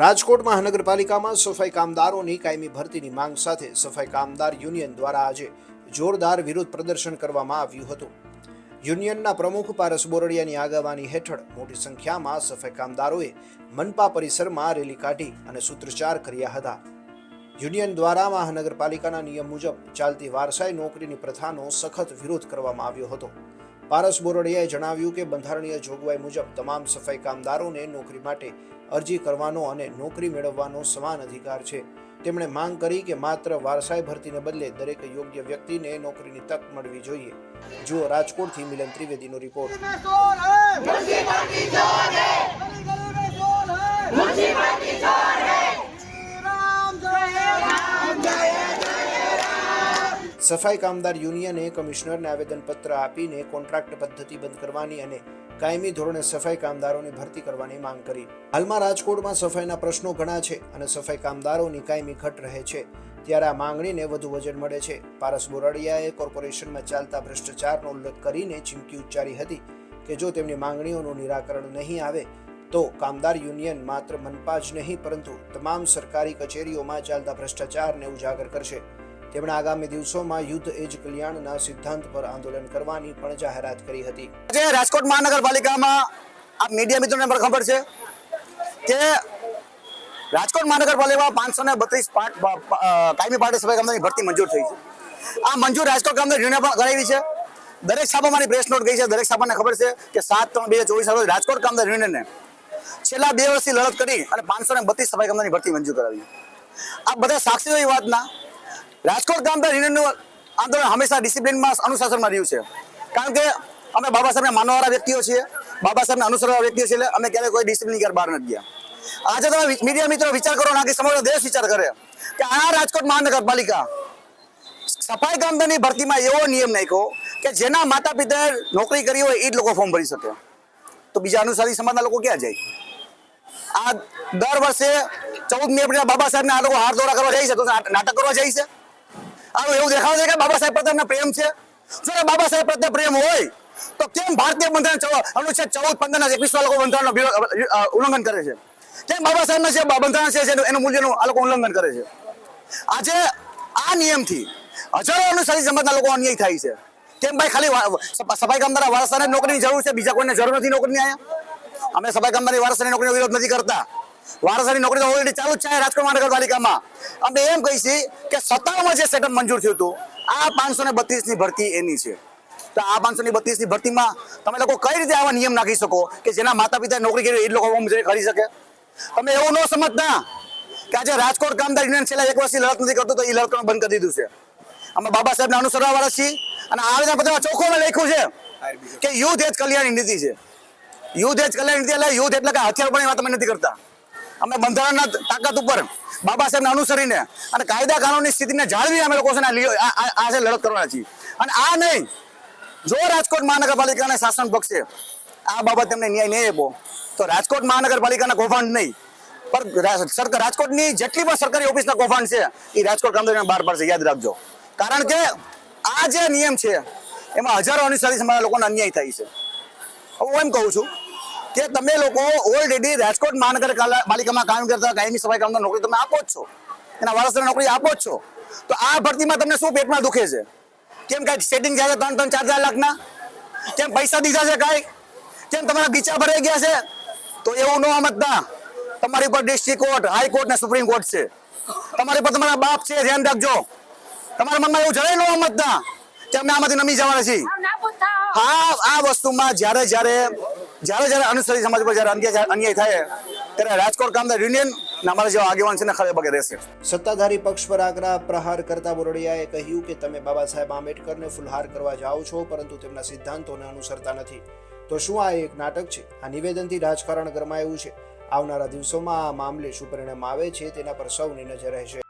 રાજકોટ મહાનગરપાલિકામાં સફાઈ કામદારોની કાયમી ભરતીની માંગ સાથે સફાઈ કામદાર યુનિયન દ્વારા આજે જોરદાર વિરોધ પ્રદર્શન કરવામાં આવ્યું હતું. યુનિયનના પ્રમુખ પારસ બોરડિયાની આગેવાની હેઠળ મોટી સંખ્યામાં સફાઈ કામદારોએ મનપા પરિસરમાં રેલી કાઢી અને સૂત્રોચ્ચાર કર્યા હતા. યુનિયન દ્વારા મહાનગરપાલિકાના નિયમ મુજબ ચાલતી વારસાઈ નોકરીની પ્રથાનો સખત વિરોધ કરવામાં આવ્યો હતો. પારસ બોરડિયાએ જણાવ્યું કે બંધારણીય જોગવાઈ મુજબ તમામ સફાઈ કામદારોને નોકરી માટે અરજી કરવાનો અને નોકરી મેળવવાનો સમાન અધિકાર છે. તેમણે માંગ કરી કે માત્ર વારસાઈ ભરતીને બદલે દરેક યોગ્ય વ્યક્તિને નોકરીની તક મળવી જોઈએ. જુઓ રાજકોટથી મિલન ત્રિવેદીનો રિપોર્ટ. સફાઈ કામદાર યુનિયને કમિશનરને આવેદનપત્ર આપીને કોન્ટ્રાક્ટ પદ્ધતિ બંધ કરવાની અને કાયમી ધોરણે સફાઈ કામદારોની ભરતી કરવાની માંગ કરી. હાલમાં રાજકોટમાં સફાઈના પ્રશ્નો ઘણા છે અને સફાઈ કામદારોની કાયમી ઘટ રહે છે. ત્યારે આ માંગણીને વધુ વજન મળે છે. પારસ બોરડિયાએ કોર્પોરેશનમાં ચાલતા ભ્રષ્ટાચારનો ઉલ્લેખ કરીને ચીમકી ઉચ્ચારી હતી કે જો તેમની માંગણીઓનું નિરાકરણ નહીં આવે, તો કામદાર યુનિયન માત્ર મનપા જ નહીં, પરંતુ તમામ સરકારી કચેરીઓમાં ચાલતા ભ્રષ્ટાચારને ઉજાગર કરશે. તેમણે આગામી દિવસોમાં યુદ્ધ એજ કલ્યાણના સિદ્ધાંત પર આંદોલન કરવાની પણ જાહેરાત કરી હતી. આજે રાજકોટ મહાનગરપાલિકામાં આ મીડિયા મિત્રોને પણ ખબર છે કે રાજકોટ મહાનગરપાલિકામાં પાંચસો ને બત્રીસ કાયમી પાર્ટી કામદારની ભરતી મંજૂર થઈ છે. આ મંજૂર રાજકોટ કામદાર યુનિયન પણ કરાવી છે. દરેક છાપામાંની પ્રેસ નોટ ગઈ છે. દરેક છાપાને ખબર છે કે સાત ત્રણ બે ચોવીસ રોજ રાજકોટ કામદાર યુનિયનને છેલ્લા બે વર્ષથી લડત કરી અને પાંચસો ને બત્રીસ સફાઈ કામદારની ભરતી મંજૂર કરાવી આ બધા સાક્ષીઓ એ વાતના રાજકોટ કામદાર યુનિયનનું આંદોલન હંમેશા ડિસિપ્લિનમાં અનુશાસનમાં રહ્યું છે. કારણ કે અમે બાબા સાહેબને માનવાવાળા વ્યક્તિઓ છીએ. બાબા સાહેબને અનુસરવા વ્યક્તિઓ છીએ એટલે અમે ક્યારેય કોઈ ડિસિપ્લિન ક્યારે બહાર નથી ગયા. આજે તમે મીડિયા મિત્રો વિચાર કરો ના કે સમગ્ર દેશ વિચાર કરે કે આ રાજકોટ મહાનગરપાલિકા સફાઈ કામદારની ભરતીમાં એવો નિયમ નાખ્યો કે જેના માતા પિતાએ નોકરી કરી હોય એ જ લોકો ફોર્મ ભરી શકે. તો બીજા અનુસારી સમાજના લોકો ક્યાં જાય? આ દર વર્ષે ચૌદમી એપ્રિલ બાબા સાહેબને આ લોકો હાર દોરા કરવા જાય છે. તો નાટક કરવા જાય છે? આનું એવું દેખાવ છે કે બાબા સાહેબ પ્રત્યે પ્રેમ છે? જો બાબા સાહેબ પ્રત્યે પ્રેમ હોય, તો કેમ ભારતીય બંધારણ અનુચ્છેદ ચૌદ પંદર ના એકવીસ લોકો બંધારણનો ઉલ્લંઘન કરે છે. કેમ બાબા સાહેબના જે બંધારણ છે એનું મૂલ્યનું આ લોકો ઉલ્લંઘન કરે છે? આજે આ નિયમથી હજારો અનુસારી સમાજના લોકો અન્યાય થાય છે. કેમ ભાઈ ખાલી સફાઈ કામદારના વારસાને નોકરીની જરૂર છે, બીજા કોઈને જરૂર નથી નોકરીની આયા અમે સફાઈ કામદારની વારસાની નોકરીનો વિરોધ નથી કરતા. વારસાની નોકરી તો ઓલરેડી ચાલુ છે રાજકોટ મહાનગરપાલિકામાં. અમે એમ કહીશ કે સત્તાવનમાં જે સેટઅપ મંજૂર થયું હતું, આ પાંચસો ને બત્રીસની ભરતી એની છે. તો આ પાંચસો ની બત્રીસની ભરતીમાં તમે લોકો કઈ રીતે આવા નિયમ નાખી શકો કે જેના માતા પિતાએ નોકરી કરી એ લોકો કરી શકે? તમે એવું ન સમજતા કે આજે રાજકોટ કામદાર યુનિયન છેલ્લા એક વર્ષથી લડત નથી કરતું તો એ લડત બંધ કરી દીધું છે. અમે બાબા સાહેબને અનુસરવા વાળા છીએ અને આવેદન પત્રમાં ચોખ્ખું લખ્યું છે કે યુદ્ધ એ જ કલ્યાણની નીતિ છે. યુદ્ધ એ જ કલ્યાણ નીતિ એટલે યુદ્ધ એટલે કે હથિયાર પણ વાત અમે નથી કરતા. અમે બંધારણના તાકાત ઉપર બાબા સાહેબને અનુસરીને અને કાયદા કાનૂનની સ્થિતિને જાળવી અમે લોકો છે ને આ લી- આ આ- આ છે લડત કરવાના છીએ. અને આ નહીં, જો રાજકોટ મહાનગરપાલિકાના શાસન પક્ષે આ બાબત તેમને ન્યાય નહીં આપ્યો તો રાજકોટ મહાનગરપાલિકાના કૌભાંડ નહીં. પણ સરકાર રાજકોટની જેટલી પણ સરકારી ઓફિસના કૌભાંડ છે, એ રાજકોટ કામદારીને બહાર પાડશે. યાદ રાખજો. કારણ કે આ જે નિયમ છે, એમાં હજારો અનુસારી સમાજના લોકોને અન્યાય થાય છે. હું એમ કહું છું કે તમે લોકો ઓલરેડી રાજકોટ મહાનગરપાલિકામાં કામ કરતા કાયમી સફાઈ કામદાર નોકરી તમે આપો જ છો. એના વારસદાર નોકરી આપો જ છો. તો આ ભરતીમાં તમને શું પેટમાં દુખે છે? કેમ કાંઈ સેટિંગ થયા છે ત્રણ ત્રણ ચાર ચાર લાખના? કેમ પૈસા દીધા છે કાંઈ? કેમ તમારા બીચા ભરાઈ ગયા છે? તો એવું ન સમજતા. તમારી પર ડિસ્ટ્રિક્ટ કોર્ટ હાઈકોર્ટ ને સુપ્રીમ કોર્ટ છે. તમારી પર તમારા બાપ છે ધ્યાન રાખજો. તમારા મનમાં એવું જણાય ન સમજતા કે અમે આમાંથી નમી જવાના છીએ. હા આ વસ્તુમાં જ્યારે જ્યારે જ્યારે જ્યારે અનુસરી સમાજ પર જ્યારે અન્યાય અન્યાય થાય, ત્યારે રાજકોટ કામદાર યુનિયન અમારા જેવા આગેવાન છે ને ખરે પગે રહેશે. સત્તાધારી પક્ષ પર આકરા પ્રહાર કરતા બોરડિયાએ કહ્યું કે તમે બાબા સાહેબ આંબેડકરને ફુલહાર કરવા જાઓ છો, પરંતુ તેમના સિદ્ધાંતોને અનુસરતા નથી. તો શું આ એક નાટક છે? આ નિવેદનથી રાજકારણ ગરમાયું છે. આવનારા દિવસોમાં આ મામલે શું પરિણામ આવે છે તેના પર સૌની નજર રહેશે.